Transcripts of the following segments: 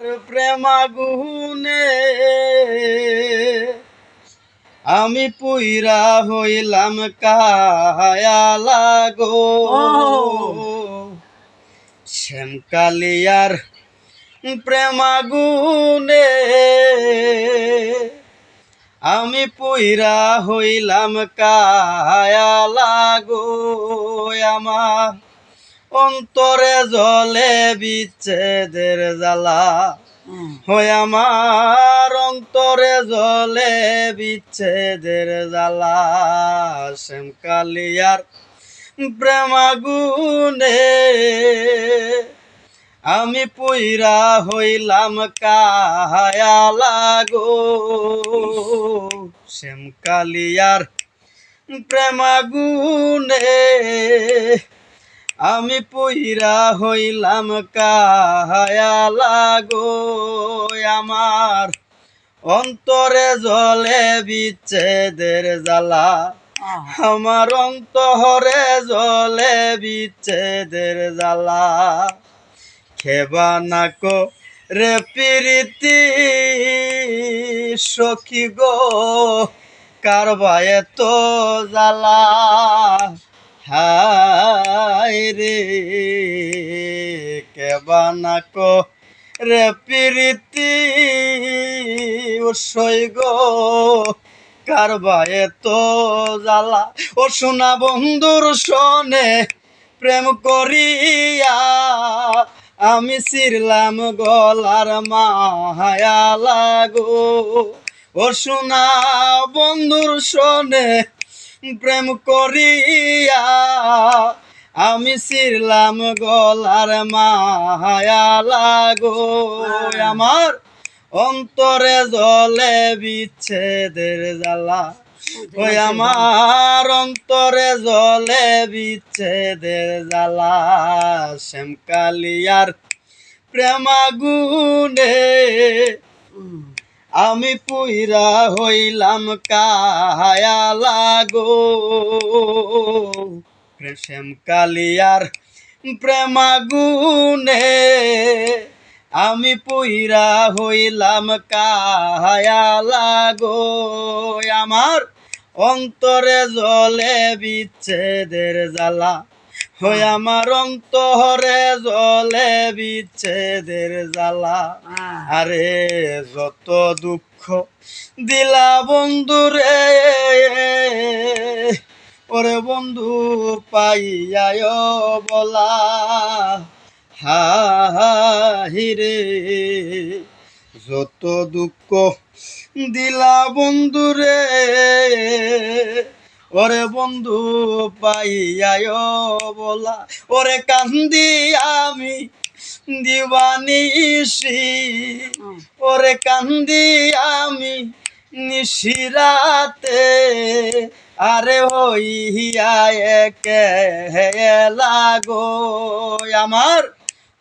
প্রেমাগুনে আমি পুইরা হইলাম কায়া লাগো। শ্যামকালিয়ার প্রেমাগুনে আমি পুইরা হইলাম কায়া লাগো আমার। অন্তরে জলে বিচ্ছেদের জ্বালা। হয়। আমার অন্তরে জলে বিচ্ছেদের জ্বালা। শ্যামকালিয়ার প্রেমাগুনে আমি পুইরা হইলাম কায়া লাগো শ্যামকালিয়ার প্রেমাগুনে আমি পুইরা হইলাম কায়া লাগো আমার। অন্তরে জলে বিচ্ছেদের জ্বালা। আমার অন্তরে জলে বিচ্ছেদের জ্বালা। খেবা নাকো রে পিরিতি সখী গো কারবায় তো জ্বালা? হায় রে? কেবা নাকো রে পিরিতি? সই গো কারবায় তো জ্বালা? ও সোনা বন্ধুর শোনে প্রেম করিয়া আমি সিরলাম গলার মায়া লাগো ও সোনা বন্ধুর শোনে প্রেম করিয়া আমি সিরলাম গলার মায়া লাগো। আমার অন্তরে জলে বিচ্ছেদের জ্বালা। ওই আমার অন্তরে জলে বিচ্ছেদের জ্বালা। শ্যামকালিয়ার প্রেমাগুনে আমি পুইরা হইলাম কায়া লাগো। শ্যামকালিয়ার প্রেমাগুনে আমি পুইরা হইলাম কাহায়া লাগো। আমার অন্তরে জলে বিচ্ছেদের জ্বালা। হই আমার অন্তরে জলে বিচ্ছেদের জ্বালা। আরে যত দুঃখ দিলা বন্ধুরে ওরে বন্ধু পাইয়ায় বলা। হাহিরে যত দুঃখ দিলা বন্ধুরে ওরে বন্ধু পাইয়ায় বলা ওরে কান্দি আমি দিবানিসি ওরে কান্দি আমি নিশিরাতে আরে হইয়া একে লাগো। আমার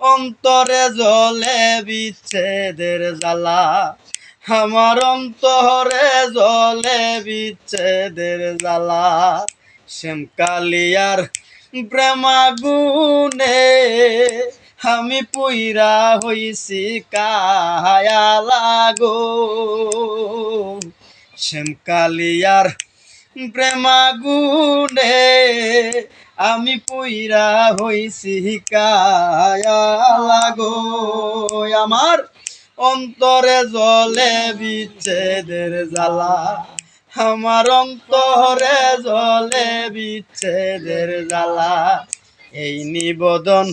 অন্তরে জলে বিচ্ছেদের জ্বালা আমার অন্তরে জলে বিচ্ছেদের জ্বালা। শ্যামকালিয়ার প্রেমাগুনে আমি পুইরা হইছি কায়া লাগো শ্যামকালিয়ার প্রেমাগুনে আমি পুইরা হইছি কায়া লাগো আমার অন্তরে জলে বিচ্ছেদের জ্বালা। আমার অন্তরে জলে বিচ্ছেদের জ্বালা। এই নিবেদন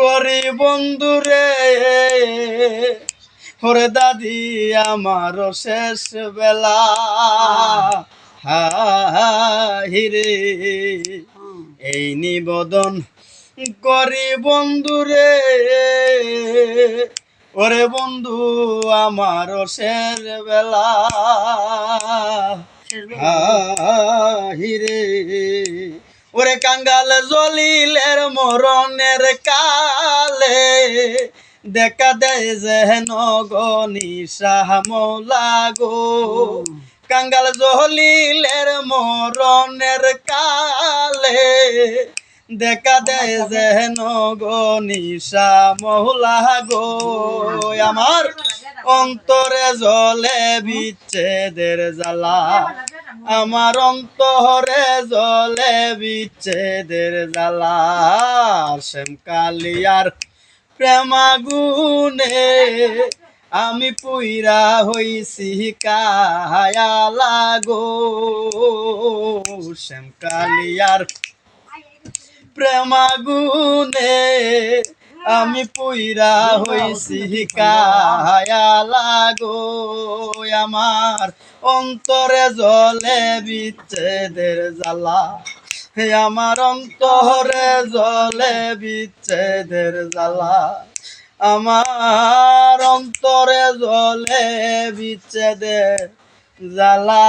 করি বন্ধুরে হরে দাদি আমার শেষ বেলা। হাহিরে এই নিবেদন করি বন্ধুরে ওরে বন্ধু, আমার শেষ বেলা। হাহিরে ওরে কাঙ্গাল জলিলের মরণের কালে, দেখা দেয় যেন গনি সাহমলা গো। কাঙ্গাল জলিলের মরণের কালে দেখা দেয় যেন গো নিশা মহুলা গো। আমার অন্তরে জলে বিচ্ছেদের জ্বালা। আমার অন্তরে জলে বিচ্ছেদের জ্বালা। শ্যাম কালিয়ার প্রেমাগুনে আমি পুইরা হইছি কায়ালা গো। শ্যাম কালিয়ার প্রেমাগুনে আমি পুইরা হইছি কায়ালা গো আমার অন্তরে জলে বিচ্ছেদের জ্বালা। হে আমার অন্তরে জলে বিচ্ছেদের জ্বালা। আমার অন্তরে জলে বিচ্ছেদের জ্বালা।